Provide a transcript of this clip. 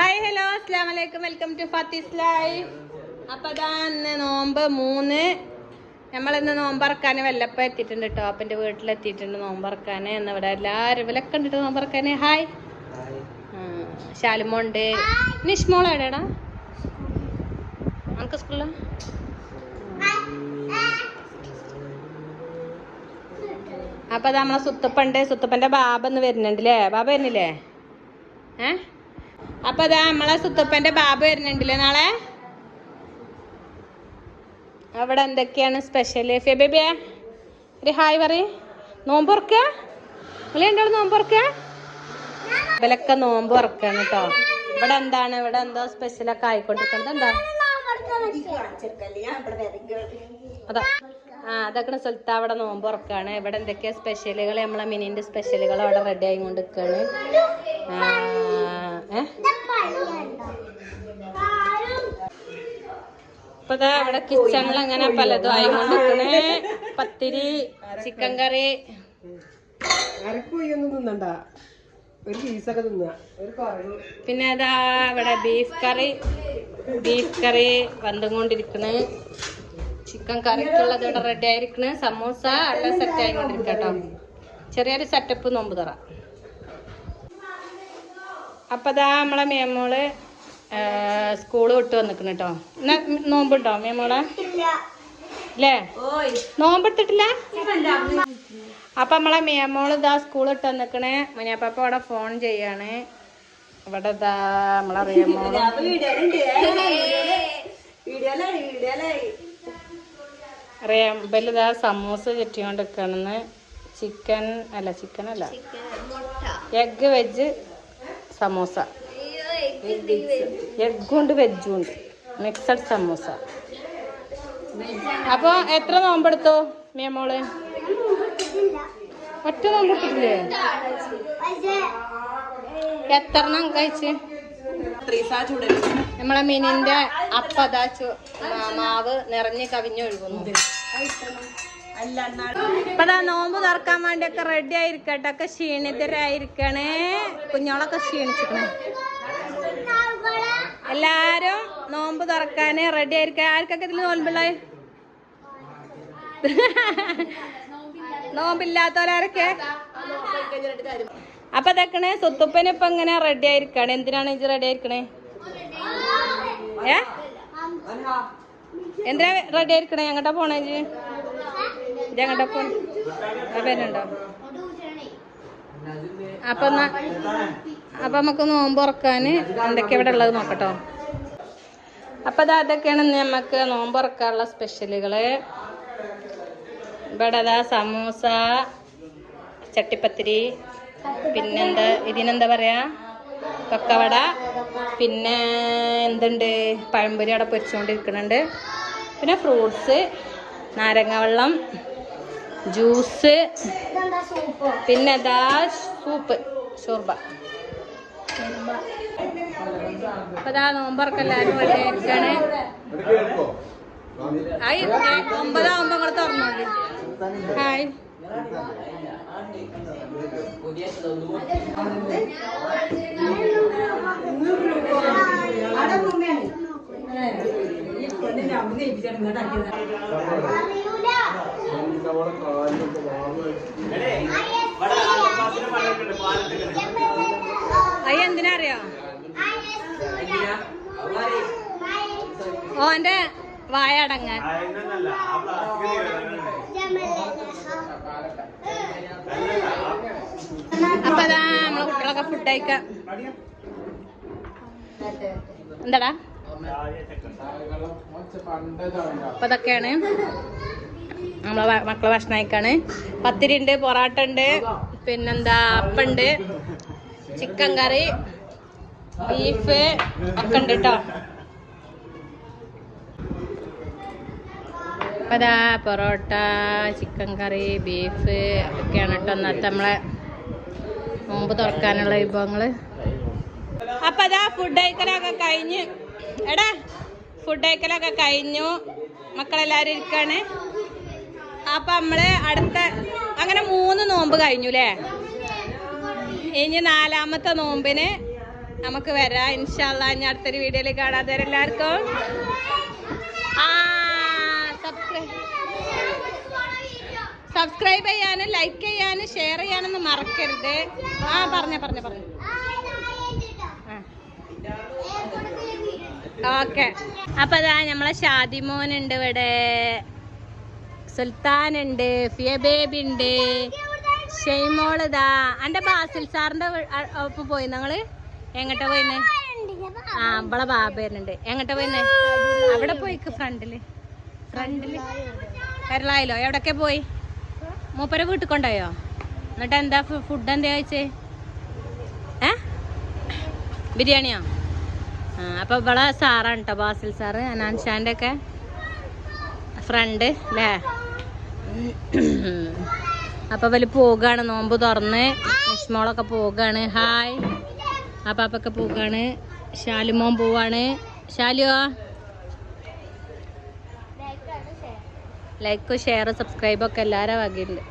Hi hello അസ്ലാം വലൈക്കും welcome to ഫത്തീസ് life അപ്പം അതാ ഇന്ന് നോമ്പ് മൂന്ന്. നമ്മളിന്ന് നോമ്പറക്കാൻ വല്ലപ്പം എത്തിയിട്ടുണ്ട് കേട്ടോ അപ്പന്റെ വീട്ടിലെത്തിയിട്ടുണ്ട് നോമ്പറക്കാൻ എന്ന് ഇവിടെ എല്ലാവരും ഇവലൊക്കെ ഉണ്ടിട്ട് നോമ്പറക്കാൻ ഹായ് ശാലുമോണ്ട്. നിഷ്മോൾ എവിടെയാടാ? നമുക്ക് സ്കൂളിൽ അപ്പൊ നമ്മളെ സുത്തപ്പണ്ട് സുത്തപ്പന്റെ ബാബ എന്ന് വരുന്നുണ്ട് അല്ലേ ബാബ വരുന്നില്ലേ? ഏ? അപ്പൊ അതാ നമ്മളെ സുത്തപ്പന്റെ ബാബ വരുന്നുണ്ടല്ലേ നാളെ? അവിടെ എന്തൊക്കെയാണ് സ്പെഷ്യൽ ഫെബേബിയെ ഒരു ഹായ് പറയ്. നോമ്പുറക്ക നിങ്ങൾ രണ്ടാളും നോമ്പ് ഉറക്കുക ഇവലൊക്കെ നോമ്പ് ഉറക്കാണ് കേട്ടോ ഇവിടെ എന്താണ്? ഇവിടെ എന്തോ സ്പെഷ്യലൊക്കെ ആയിക്കൊണ്ടിരിക്കുന്നത് എന്താ? അതാ. ആ അതൊക്കെ സ്ഥലത്ത് അവിടെ നോമ്പ് ഉറക്കാണ്. ഇവിടെ എന്തൊക്കെയാ സ്പെഷ്യലുകൾ നമ്മളെ മിനിന്റെ സ്പെഷ്യലുകൾ അവിടെ റെഡി ആയി കൊണ്ട് നിൽക്കാണ് ഇപ്പൊ ദാ ഇവിടെ കിച്ചണിൽ അങ്ങനെ പലതും ആയി കൊണ്ട് നിൽക്കണേ പത്തിരി ചിക്കൻ കറി. പിന്നെ അതാ ഇവിടെ ബീഫ് കറി. ബീഫ് കറി വന്നുകൊണ്ടിരിക്കണ്. ചിക്കൻ കറിക്കുള്ളത് ഇവിടെ റെഡി ആയിരിക്കണ്. സമൂസ എല്ലാം സെറ്റ് ആയിക്കൊണ്ടിരിക്കട്ടോ ചെറിയൊരു സെറ്റപ്പ് നോമ്പ് തുറ. അപ്പൊ ദാ നമ്മളെ മേമോൾ സ്കൂൾ വിട്ട് വന്നിക്കണ് കേട്ടോ നോമ്പുണ്ടോ മേമോളെ അല്ലേ നോമ്പെടുത്തിട്ടില്ല? അപ്പൊ നമ്മളെ മേമോൾ ഇതാ സ്കൂൾ ഇട്ട് വന്നിക്കണേ. മുനിയപ്പാപ്പ ഇവിടെ ഫോൺ ചെയ്യാണ്. ഇവിടെ ഇതാ നമ്മളെ അറിയാം ഇതാ സമൂസ ചുറ്റിക്കൊണ്ട് നിൽക്കണെന്ന് ചിക്കൻ അല്ല ചിക്കൻ അല്ല എഗ് വെജ് സമൂസ. എഗ്ഗും ഉണ്ട് വെജും ഉണ്ട്. മിക്സഡ് സമൂസ. അപ്പോൾ എത്ര നോമ്പെടുത്തു മേമോൾ ഒറ്റ നോമ്പെടുത്തില്ലേ എത്ര എണ്ണം കഴിച്ച്? നമ്മളെ മീനിന്റെ അപ്പതാ മാവ് നിറഞ്ഞ് കവിഞ്ഞ് ഒഴുകുന്നു. ഇപ്പതാ നോമ്പ് തുറക്കാൻ വേണ്ടിയൊക്കെ റെഡി ആയിരിക്കട്ടെ ഒക്കെ ക്ഷീണിതരായിരിക്കണേ. കുഞ്ഞോളൊക്കെ ക്ഷീണിച്ചിക്കണേ എല്ലാരും നോമ്പ് തുറക്കാന് റെഡി ആയിരിക്ക. ആർക്കൊക്കെ ഇതിൽ നോമ്പുള്ള നോമ്പില്ലാത്തവരാരൊക്കെ? അപ്പൊ ഇതൊക്കെ സുത്തുപ്പന് ഇപ്പൊ ഇങ്ങനെ റെഡി ആയിരിക്കാണ്. എന്തിനാണ് ഇത് റെഡി ആയിരിക്കണേ? ഏ? എന്തിനാ റെഡി ആയിരിക്കണേ? എങ്ങട്ടാ പോണേ ഇജ്ജ്? എങ്ങട്ടാ പോ അപ്പൊ എന്നാ അപ്പൊ നമുക്ക് നോമ്പ് തുറക്കാന് എന്തൊക്കെ ഇവിടെ ഉള്ളത് നോക്കട്ടോ. അപ്പൊ അത് അതൊക്കെയാണ് നമുക്ക് നോമ്പ് തുറക്കാനുള്ള സ്പെഷ്യലുകൾ. ഇവിടെ അതാ സമൂസ ചട്ടിപ്പത്തിരി പിന്നെന്താ ഇതിനെന്താ പറയാ? കൊക്കവട പിന്നെ എന്തുണ്ട്? പഴംപൊരി അവിടെ പൊരിച്ചുകൊണ്ടിരിക്കുന്നുണ്ട് പിന്നെ ഫ്രൂട്ട്സ് നാരങ്ങ വെള്ളം ജ്യൂസ് പിന്നെ ദാ സൂപ്പ് ഷോർബ. അപ്പൊ ഇതാ നോമ്പറൊക്കെ ഹായ് ഒമ്പതാവുമ്പോ തുറന്നോളി. ഹായ്. അയ്യ എന്തിനാ അറിയോ ഓന്റെ വായ അടങ്ങാൻ. അപ്പൊ അതാ നമ്മളെ കുട്ടികളൊക്കെ ഫുഡ് കഴിക്ക. എന്താടാ? അപ്പൊ ഇതൊക്കെയാണ്. നമ്മളെ മക്കളെ ഭക്ഷണം പത്തിരി ഉണ്ട് പൊറാട്ട ഉണ്ട് പിന്നെന്താ അപ്പുണ്ട് ചിക്കൻ കറി ബീഫ് ഒക്കെ ഉണ്ട് കേട്ടോ അപ്പൊ പൊറോട്ട ചിക്കൻ കറി ബീഫ് ഒക്കെയാണ് കേട്ടോ ഇന്നത്തെ നമ്മളെ നോമ്പ് തുറക്കാനുള്ള വിഭവങ്ങൾ. അപ്പൊ അതാ ഫുഡ് അയക്കലൊക്കെ കഴിഞ്ഞ്. എടാ ഫുഡ് അയക്കലൊക്കെ കഴിഞ്ഞു. മക്കളെല്ലാരും ഇരിക്കാണ്. അപ്പൊ നമ്മൾ അടുത്ത അങ്ങനെ മൂന്ന് നോമ്പ് കഴിഞ്ഞു അല്ലേ ഇനി നാലാമത്തെ നോമ്പിന് നമുക്ക് വരാം. ഇൻഷാല്ല ഇനി അടുത്തൊരു വീഡിയോയിൽ കാണാതെ എല്ലാവർക്കും ആ സബ്സ്ക്രൈബ് സബ്സ്ക്രൈബ് ചെയ്യാനും ലൈക്ക് ചെയ്യാനും ഷെയർ ചെയ്യാനൊന്നും മറക്കരുത്. ആ പറഞ്ഞ പറഞ്ഞ പറഞ്ഞു. ഓക്കെ അപ്പൊ അതാ നമ്മളെ ഷാദിമോൻ ഉണ്ട് ഇവിടെ. സുൽത്താൻ ഉണ്ട് ഫിയ ബേബി ഉണ്ട് ഷെയ്മോൾ എന്റെ ബാസിൽ സാറിന്റെ ഒപ്പം പോയി. ഞങ്ങൾ എങ്ങട്ടാ പോയിന്ന്? ആ അമ്പള ബാബ വരുന്നുണ്ട്. എങ്ങട്ടാ പോയിന്ന്? അവിടെ പോയിക്ക് ഫ്രണ്ടിൽ. ഫ്രണ്ടിൽ. കരളായല്ലോ എവിടൊക്കെ പോയി? മൂപ്പരെ വീട്ടിൽ കൊണ്ടായോ എന്നിട്ട് എന്താ ഫുഡ് എന്താ കഴിച്ചേ? ഏ? ബിരിയാണിയോ? അപ്പൊ ഇവിടെ സാറാണ് കേട്ടോ ബാസിൽ സാറ് അനാൻഷാന്റെ ഒക്കെ ഫ്രണ്ട് അല്ലേ അപ്പൊ അവൽ പോകാണ് നോമ്പ് തുറന്ന് വിഷ്മോളൊക്കെ പോകാണ്. ഹായ്. അപ്പൊ അപ്പൊക്കെ പോകാണ്. ഷാലുമോൻ പോവാണ്. ഷാലുവോ ലൈക്കും ഷെയർ സബ്സ്ക്രൈബൊക്കെ എല്ലാവരും വകയുണ്ട്